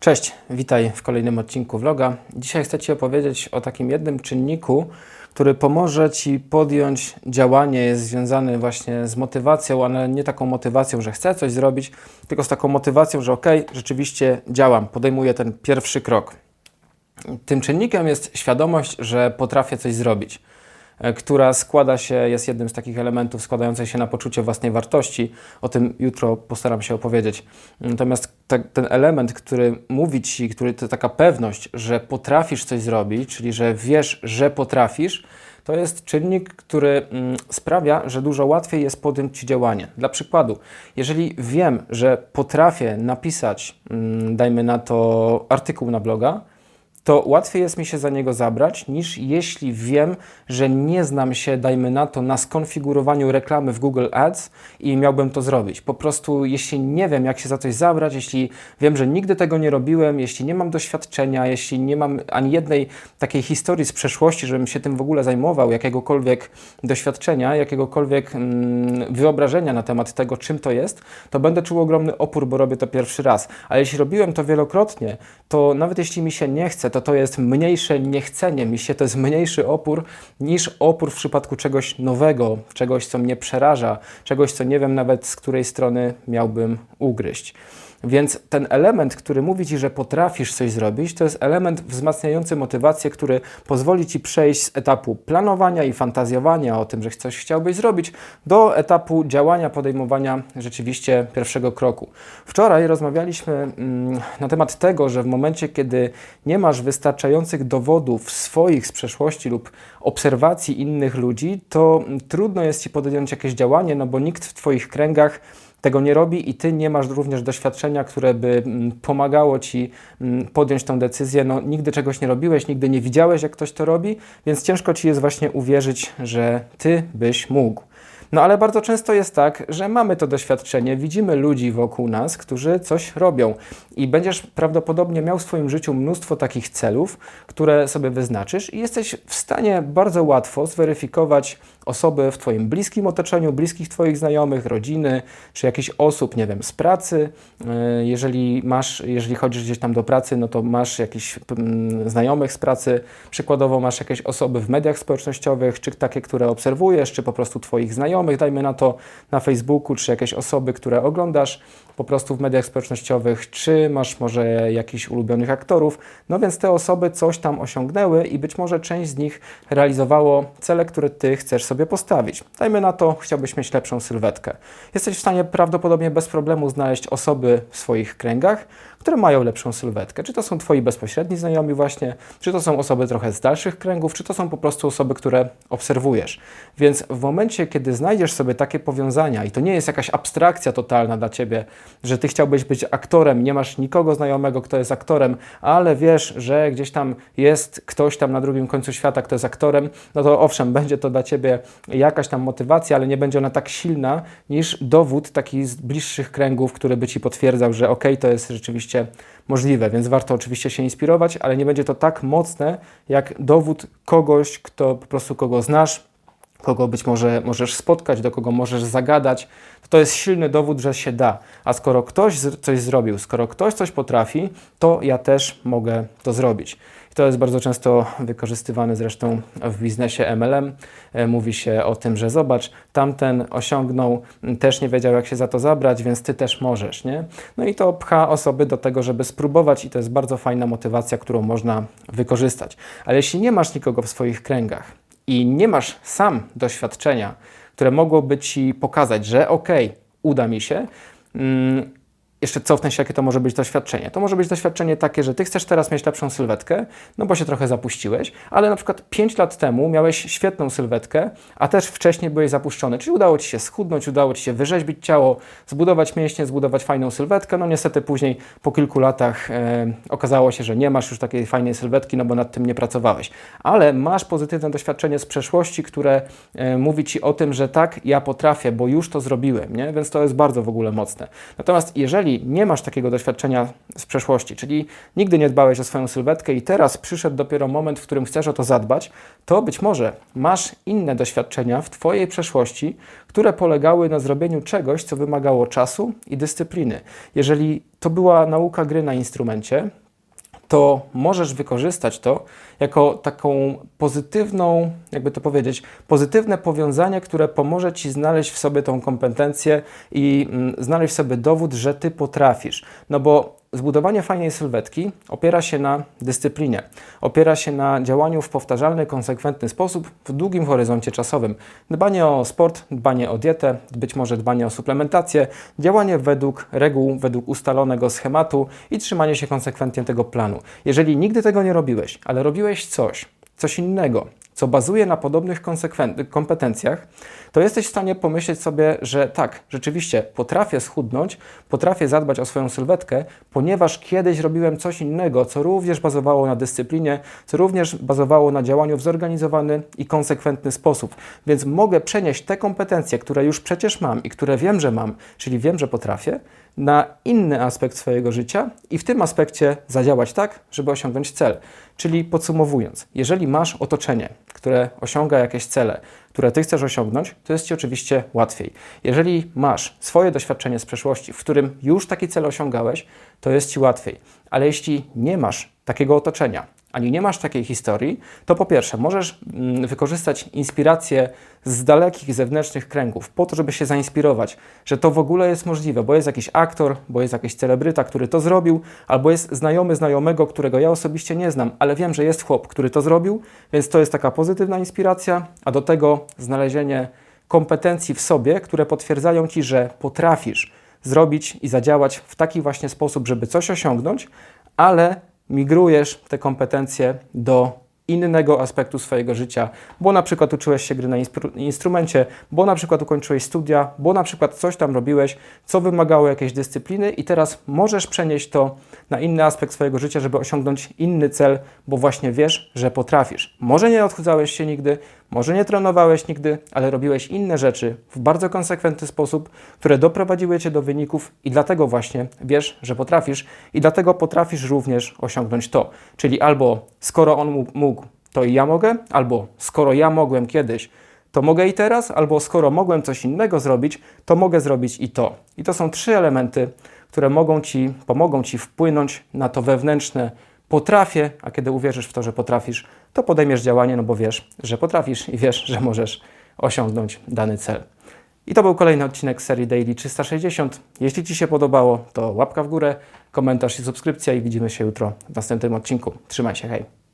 Cześć, witaj w kolejnym odcinku vloga. Dzisiaj chcę Ci opowiedzieć o takim jednym czynniku, który pomoże Ci podjąć działanie, jest związany właśnie z motywacją, ale nie taką motywacją, że chcę coś zrobić, tylko z taką motywacją, że ok, rzeczywiście działam, podejmuję ten pierwszy krok. Tym czynnikiem jest świadomość, że potrafię coś zrobić która składa się, jest jednym z takich elementów składających się na poczucie własnej wartości. O tym jutro postaram się opowiedzieć. Natomiast te, ten element, który mówi ci, który to taka pewność, że potrafisz coś zrobić, czyli że wiesz, że potrafisz, to jest czynnik, który mm, sprawia, że dużo łatwiej jest podjąć działanie. Dla przykładu, jeżeli wiem, że potrafię napisać, mm, dajmy na to, artykuł na bloga, to łatwiej jest mi się za niego zabrać, niż jeśli wiem, że nie znam się, dajmy na to, na skonfigurowaniu reklamy w Google Ads i miałbym to zrobić. Po prostu, jeśli nie wiem, jak się za coś zabrać, jeśli wiem, że nigdy tego nie robiłem, jeśli nie mam doświadczenia, jeśli nie mam ani jednej takiej historii z przeszłości, żebym się tym w ogóle zajmował, jakiegokolwiek doświadczenia, jakiegokolwiek mm, wyobrażenia na temat tego, czym to jest, to będę czuł ogromny opór, bo robię to pierwszy raz. Ale jeśli robiłem to wielokrotnie, to nawet jeśli mi się nie chce, to to jest mniejsze niechcenie mi się, to jest mniejszy opór niż opór w przypadku czegoś nowego, czegoś, co mnie przeraża, czegoś, co nie wiem nawet z której strony miałbym ugryźć. Więc ten element, który mówi Ci, że potrafisz coś zrobić, to jest element wzmacniający motywację, który pozwoli Ci przejść z etapu planowania i fantazjowania o tym, że coś chciałbyś zrobić, do etapu działania, podejmowania rzeczywiście pierwszego kroku. Wczoraj rozmawialiśmy mm, na temat tego, że w momencie, kiedy nie masz wystarczających dowodów swoich z przeszłości lub obserwacji innych ludzi, to trudno jest Ci podjąć jakieś działanie, no bo nikt w Twoich kręgach tego nie robi i ty nie masz również doświadczenia, które by mm, pomagało ci mm, podjąć tę decyzję. No, nigdy czegoś nie robiłeś, nigdy nie widziałeś, jak ktoś to robi, więc ciężko ci jest właśnie uwierzyć, że ty byś mógł. No ale bardzo często jest tak, że mamy to doświadczenie, widzimy ludzi wokół nas, którzy coś robią. I będziesz prawdopodobnie miał w swoim życiu mnóstwo takich celów, które sobie wyznaczysz i jesteś w stanie bardzo łatwo zweryfikować osoby w Twoim bliskim otoczeniu, bliskich Twoich znajomych, rodziny, czy jakichś osób, nie wiem, z pracy. E, jeżeli masz, jeżeli chodzisz gdzieś tam do pracy, no to masz jakichś mm, znajomych z pracy, przykładowo masz jakieś osoby w mediach społecznościowych, czy takie, które obserwujesz, czy po prostu Twoich znajomych, dajmy na to na Facebooku, czy jakieś osoby, które oglądasz po prostu w mediach społecznościowych, czy masz może jakichś ulubionych aktorów. No więc te osoby coś tam osiągnęły i być może część z nich realizowało cele, które Ty chcesz sobie postawić. Dajmy na to, chciałbyś mieć lepszą sylwetkę. Jesteś w stanie prawdopodobnie bez problemu znaleźć osoby w swoich kręgach, które mają lepszą sylwetkę. Czy to są Twoi bezpośredni znajomi właśnie, czy to są osoby trochę z dalszych kręgów, czy to są po prostu osoby, które obserwujesz. Więc w momencie, kiedy znajdziesz sobie takie powiązania i to nie jest jakaś abstrakcja totalna dla Ciebie, że Ty chciałbyś być aktorem, nie masz nikogo znajomego, kto jest aktorem, ale wiesz, że gdzieś tam jest ktoś tam na drugim końcu świata, kto jest aktorem, no to owszem, będzie to dla Ciebie jakaś tam motywacja, ale nie będzie ona tak silna niż dowód taki z bliższych kręgów, który by Ci potwierdzał, że ok, to jest rzeczywiście możliwe, więc warto oczywiście się inspirować, ale nie będzie to tak mocne jak dowód kogoś, kto po prostu kogo znasz, kogo być może możesz spotkać, do kogo możesz zagadać, to jest silny dowód, że się da. A skoro ktoś coś zrobił, skoro ktoś coś potrafi, to ja też mogę to zrobić. To jest bardzo często wykorzystywane zresztą w biznesie MLM. E, mówi się o tym, że zobacz, tamten osiągnął, też nie wiedział jak się za to zabrać, więc ty też możesz, nie? No i to pcha osoby do tego, żeby spróbować i to jest bardzo fajna motywacja, którą można wykorzystać. Ale jeśli nie masz nikogo w swoich kręgach i nie masz sam doświadczenia, które mogłoby ci pokazać, że okej, okay, uda mi się, mm, jeszcze cofnę się, jakie to może być doświadczenie. To może być doświadczenie takie, że ty chcesz teraz mieć lepszą sylwetkę, no bo się trochę zapuściłeś, ale na przykład 5 lat temu miałeś świetną sylwetkę, a też wcześniej byłeś zapuszczony, czyli udało ci się schudnąć, udało ci się wyrzeźbić ciało, zbudować mięśnie, zbudować fajną sylwetkę. No niestety później po kilku latach e, okazało się, że nie masz już takiej fajnej sylwetki, no bo nad tym nie pracowałeś. Ale masz pozytywne doświadczenie z przeszłości, które e, mówi ci o tym, że tak, ja potrafię, bo już to zrobiłem, nie? Więc to jest bardzo w ogóle mocne. Natomiast jeżeli Nie masz takiego doświadczenia z przeszłości, czyli nigdy nie dbałeś o swoją sylwetkę i teraz przyszedł dopiero moment, w którym chcesz o to zadbać, to być może masz inne doświadczenia w Twojej przeszłości, które polegały na zrobieniu czegoś, co wymagało czasu i dyscypliny. Jeżeli to była nauka gry na instrumencie, to możesz wykorzystać to jako taką pozytywną, jakby to powiedzieć, pozytywne powiązanie, które pomoże ci znaleźć w sobie tą kompetencję i mm, znaleźć w sobie dowód, że ty potrafisz. No bo zbudowanie fajnej sylwetki opiera się na dyscyplinie, opiera się na działaniu w powtarzalny, konsekwentny sposób w długim horyzoncie czasowym. Dbanie o sport, dbanie o dietę, być może dbanie o suplementację, działanie według reguł, według ustalonego schematu i trzymanie się konsekwentnie tego planu. Jeżeli nigdy tego nie robiłeś, ale robiłeś coś, coś innego, co bazuje na podobnych kompetencjach, to jesteś w stanie pomyśleć sobie, że tak, rzeczywiście potrafię schudnąć, potrafię zadbać o swoją sylwetkę, ponieważ kiedyś robiłem coś innego, co również bazowało na dyscyplinie, co również bazowało na działaniu w zorganizowany i konsekwentny sposób. Więc mogę przenieść te kompetencje, które już przecież mam i które wiem, że mam, czyli wiem, że potrafię, na inny aspekt swojego życia i w tym aspekcie zadziałać tak, żeby osiągnąć cel. Czyli podsumowując, jeżeli masz otoczenie, które osiąga jakieś cele, które ty chcesz osiągnąć, to jest ci oczywiście łatwiej. Jeżeli masz swoje doświadczenie z przeszłości, w którym już taki cel osiągałeś, to jest ci łatwiej. Ale jeśli nie masz takiego otoczenia, ani nie masz takiej historii, to po pierwsze możesz mm, wykorzystać inspirację z dalekich zewnętrznych kręgów po to, żeby się zainspirować, że to w ogóle jest możliwe, bo jest jakiś aktor, bo jest jakiś celebryta, który to zrobił, albo jest znajomy znajomego, którego ja osobiście nie znam, ale wiem, że jest chłop, który to zrobił, więc to jest taka pozytywna inspiracja, a do tego znalezienie kompetencji w sobie, które potwierdzają ci, że potrafisz zrobić i zadziałać w taki właśnie sposób, żeby coś osiągnąć, ale migrujesz te kompetencje do innego aspektu swojego życia, bo na przykład uczyłeś się gry na instrumencie, bo na przykład ukończyłeś studia, bo na przykład coś tam robiłeś, co wymagało jakiejś dyscypliny i teraz możesz przenieść to na inny aspekt swojego życia, żeby osiągnąć inny cel, bo właśnie wiesz, że potrafisz. Może nie odchudzałeś się nigdy, może nie trenowałeś nigdy, ale robiłeś inne rzeczy w bardzo konsekwentny sposób, które doprowadziły cię do wyników i dlatego właśnie wiesz, że potrafisz i dlatego potrafisz również osiągnąć to. Czyli albo skoro on mógł, to i ja mogę, albo skoro ja mogłem kiedyś, to mogę i teraz, albo skoro mogłem coś innego zrobić, to mogę zrobić i to. I to są trzy elementy, które mogą ci, pomogą ci wpłynąć na to wewnętrzne potrafię, a kiedy uwierzysz w to, że potrafisz, to podejmiesz działanie, no bo wiesz, że potrafisz i wiesz, że możesz osiągnąć dany cel. I to był kolejny odcinek serii Daily 360. Jeśli Ci się podobało, to łapka w górę, komentarz i subskrypcja i widzimy się jutro w następnym odcinku. Trzymaj się, hej!